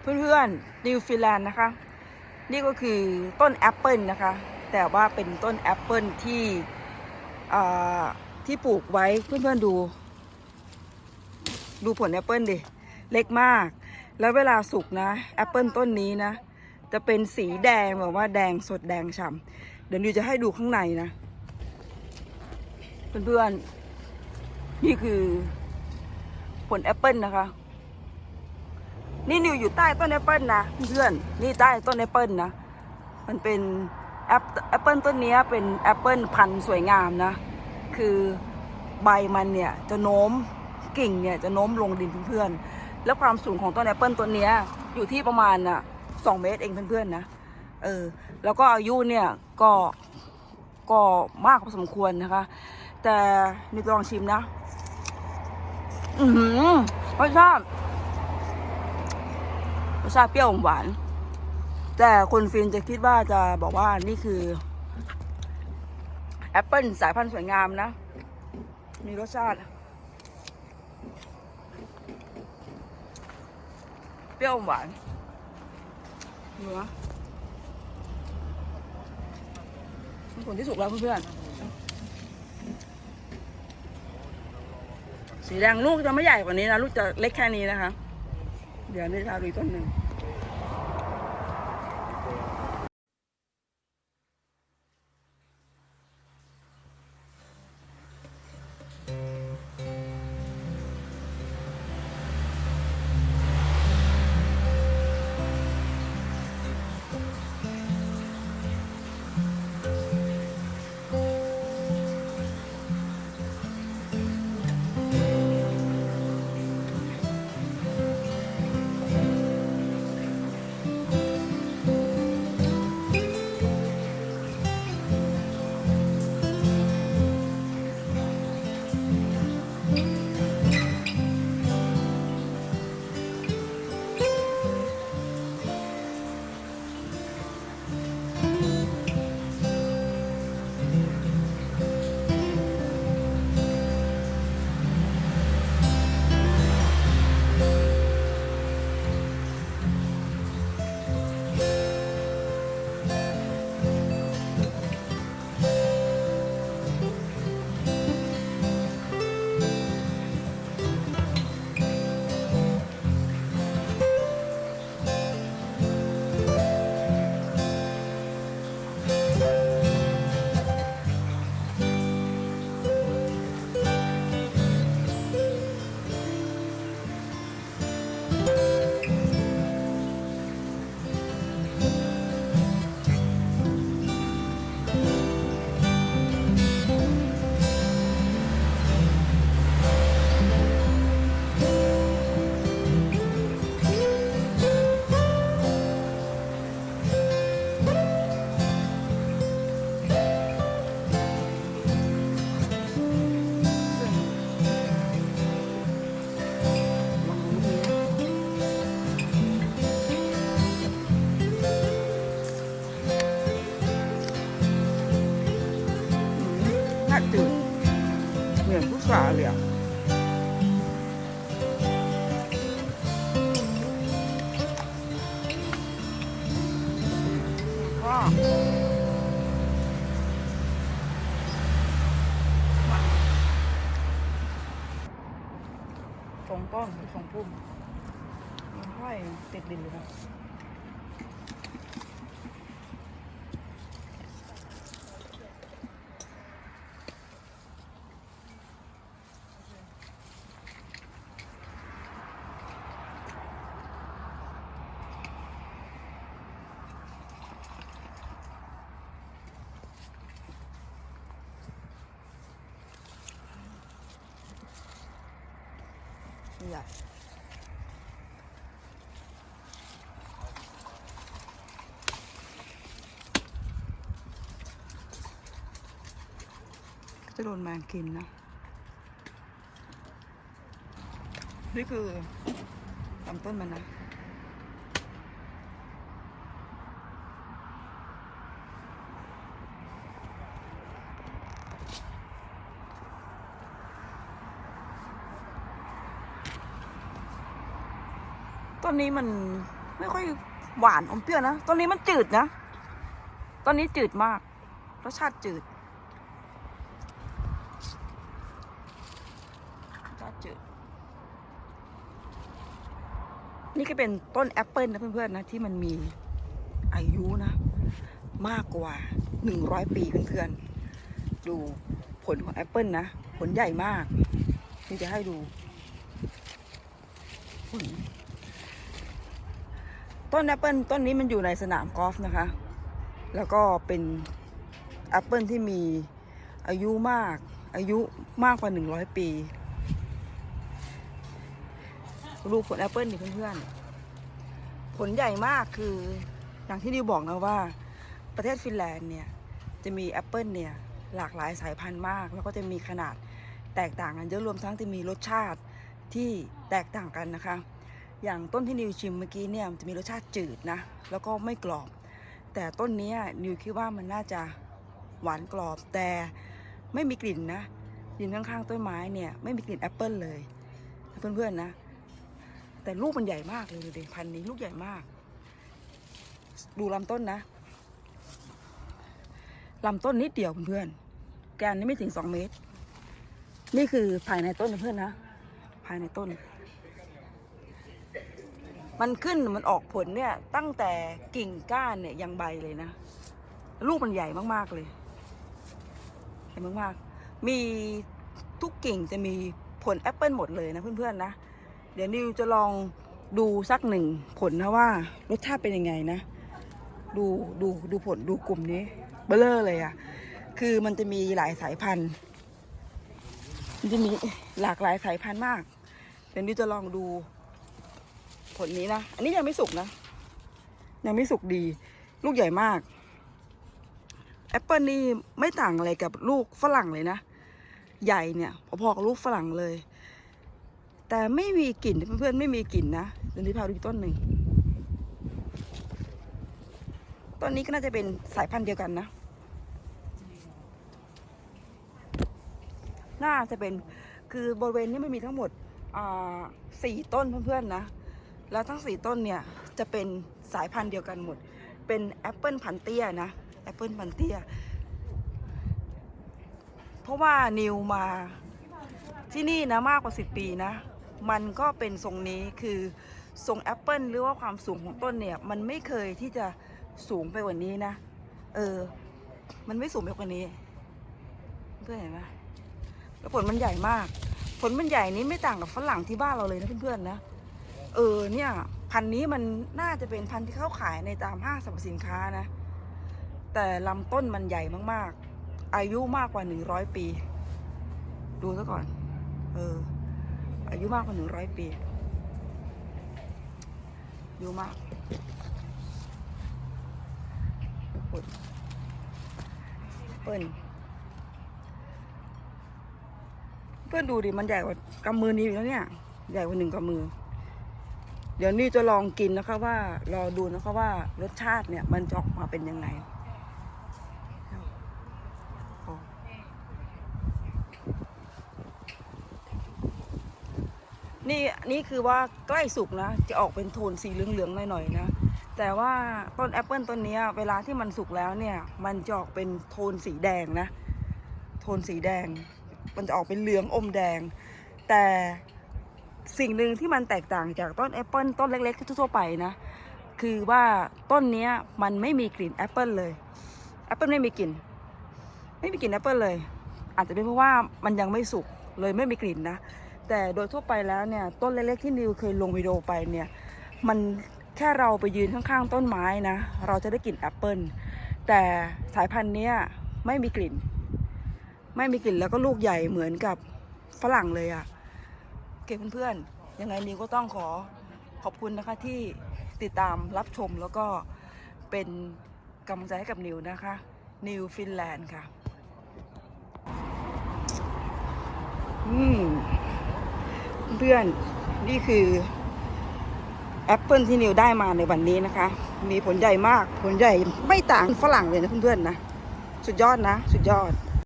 เพื่อนๆนิวซีแลนด์นะคะ นี่ก็คือต้นแอปเปิลนะคะ แต่ว่าเป็นต้นแอปเปิลที่ที่ปลูกไว้เพื่อนๆดู ดูผลแอปเปิลดิ เล็กมาก แล้วเวลาสุกนะแอปเปิลต้นนี้นะ จะเป็นสีแดงแบบว่าแดงสดแดงฉ่ำเดี๋ยวนิวจะให้ดูข้างในนะ เพื่อนๆนี่คือผลแอปเปิลนะคะ นี่นิวอยู่ใต้ต้นแอปเปิลนะเพื่อนนี่ใต้ต้นแอปเปิลนะ มันเป็นแอปแอปเปิลต้นนี้เป็นแอปเปิลพันธุ์สวยงามนะ คือใบมันเนี่ยจะโน้มกิ่งเนี่ยจะโน้มลงดินเพื่อนๆแล้วความสูงของต้นแอปเปิลต้นนี้อยู่ที่ประมาณน่ะสองเมตรเองเพื่อนๆนะเออแล้วก็อายุเนี่ยก็ก็มากพอสมควรนะคะ แต่นิวลองชิมนะ อือหือรสชาติ รสชาติเปรี้ยวอมหวาน แต่คุณฟินจะคิดว่าจะบอกว่านี่คือแอปเปิลสายพันธุ์สวยงามนะ มีรสชาติ เปรี้ยวอมหวานเนื้อผลที่สุกแล้วเพื่อนๆสีแดงลูกจะไม่ใหญ่กว่านี้นะ ลูกจะเล็กแค่นี้นะคะ เดี๋ยวนี่จะดูอีกต้นหนึ่ง Mm-hmm. ทรงต้นหรือทรงพุ่มมันห้อยติดดินเลยนะ ใหญ่ก็จะโดนแมงกินนะ นี่คือลำต้นมันนะ ต้นนี้มันไม่ค่อยหวานอมเปรี้ยวนะ ต้นนี้มันจืดนะ ต้นนี้จืดมาก รสชาติจืดรสชาติจืด นี่ก็เป็นต้นแอปเปิลนะเพื่อนๆนะที่มันมีอายุนะ มากกว่า100ปีเพื่อนๆ ดูผลของแอปเปิลนะ ผลใหญ่มากนี่จะให้ดูผล ต้นแอปเปิลต้นนี้มันอยู่ในสนามกอล์ฟนะคะ แล้วก็เป็นแอปเปิลที่มีอายุมาก อายุมากกว่า100ปีดูผลแอปเปิลดิเพื่อนๆ ผลใหญ่มากคืออย่างที่นิวบอกนะว่า ประเทศฟินแลนด์เนี่ย จะมีแอปเปิลเนี่ย หลากหลายสายพันธุ์มาก แล้วก็จะมีขนาดแตกต่างกันเยอะรวมทั้งที่มีรสชาติที่แตกต่างกันนะคะ อย่างต้นที่นิวชิมเมื่อกี้เนี่ยจะมีรสชาติจืดนะ แล้วก็ไม่กรอบ แต่ต้นนี้นิวคิดว่ามันน่าจะหวานกรอบ แต่ไม่มีกลิ่นนะดินข้างๆต้นไม้เนี่ยไม่มีกลิ่นแอปเปิลเลยเพื่อนๆนะ แต่ลูกมันใหญ่มากเลยดูดิพันนี้ลูกใหญ่มาก ดูลำต้นนะลำต้นนิดเดียวเพื่อนๆแกนนี่ไม่ถึงสองเมตร นี่คือภายในต้นเพื่อนนะ ภายในต้น มันขึ้นมันออกผลเนี่ยตั้งแต่กิ่งก้านเนี่ยยังใบเลยนะ ลูกมันใหญ่มากๆเลยใหญ่มากๆ มีทุกกิ่งจะมีผลแอปเปิลหมดเลยนะเพื่อนๆนะ เดี๋ยวนิวจะลองดูสักหนึ่งผลนะว่ารสชาติเป็นยังไงนะ ดูดูดูผลดูกลุ่มนี้เบลเลอร์เลยอะ่ะ คือมันจะมีหลายสายพันธุ์ มันจะมีหลากหลายสายพันธุ์มาก เดี๋ยวนิวจะลองดู ผลนี้นะ อันนี้ยังไม่สุกนะ ยังไม่สุกดี ลูกใหญ่มาก แอปเปิลนี่ไม่ต่างอะไรกับลูกฝรั่งเลยนะ ใหญ่เนี่ยพอๆกับลูกฝรั่งเลย แต่ไม่มีกลิ่นเพื่อนๆไม่มีกลิ่นนะเดี๋ยวนี้พาดูต้นหนึ่ง ต้นนี้ก็น่าจะเป็นสายพันธุ์เดียวกันนะ น่าจะเป็นคือบริเวณนี้ไม่มีทั้งหมดสี่ต้นเพื่อนๆนะ แล้วทั้งสี่ต้นเนี่ยจะเป็นสายพันธุ์เดียวกันหมด เป็นแอปเปิลพันเตี้ยนะแอปเปิลพันเตี้ย เพราะว่านิวมาที่นี่นะมากกว่า 10 ปีนะ มันก็เป็นทรงนี้คือทรงแอปเปิลหรือว่าความสูงของต้นเนี่ย มันไม่เคยที่จะสูงไปกว่านี้นะ เออ มันไม่สูงไปกว่านี้เพื่อนเห็นไหมแล้วผลมันใหญ่มาก ผลมันใหญ่นี้ไม่ต่างกับฝรั่งที่บ้านเราเลยนะเพื่อนๆนะ เออเนี่ยพันนี้มันน่าจะเป็นพันที่เขาขายในตามห้างสรรพสินค้านะ แต่ลำต้นมันใหญ่มากๆ อายุมากกว่าหนึ่งร้อยปี ดูซะก่อน เออ อายุมากกว่าหนึ่งร้อยปีอายุมากผลเปิ้ลเพื่อนดูดิมันใหญ่กว่ากำมือนี้อยู่แล้วเนี่ย ใหญ่กว่าหนึ่งกำมือ เดี๋ยวนี่จะลองกินนะคะว่ารอดูนะคะว่ารสชาติเนี่ยมันจะออกมาเป็นยังไงนี่นี่คือว่าใกล้สุกนะ จะออกเป็นโทนสีเหลืองๆหน่อยๆนะ แต่ว่าต้นแอปเปิลต้นนี้เวลาที่มันสุกแล้วเนี่ย มันจะออกเป็นโทนสีแดงนะ โทนสีแดง มันจะออกเป็นเหลืองอมแดง แต่ สิ่งหนึ่งที่มันแตกต่างจากต้นแอปเปิลต้นเล็ก ๆ ทั่วๆไปนะ คือว่าต้นนี้มันไม่มีกลิ่นแอปเปิลเลยแอปเปิลไม่มีกลิ่น ไม่มีกลิ่นแอปเปิลเลย อาจจะเป็นเพราะว่ามันยังไม่สุกเลยไม่มีกลิ่นนะ แต่โดยทั่วไปแล้วเนี่ยต้นเล็กๆที่นิวเคยลงวิดีโอไปเนี่ย มันแค่เราไปยืนข้างๆ ต้นไม้นะ เราจะได้กลิ่นแอปเปิลแต่สายพันธุ์นี้ไม่มีกลิ่น ไม่มีกลิ่นแล้วก็ลูกใหญ่เหมือนกับฝรั่งเลยอะ่ะ เคเพื่อนๆยังไงนิวก็ต้องขอขอบคุณนะคะที่ติดตามรับชมแล้วก็เป็นกำลังใจให้กับนิวนะคะ นิวฟินแลนด์ค่ะ อืมเพื่อนนี่คือแอปเปิลที่นิวได้มาในวันนี้นะคะ มีผลใหญ่มาก ผลใหญ่ไม่ต่างฝรั่งเลยนะเพื่อนๆนะ สุดยอดนะ สุดยอด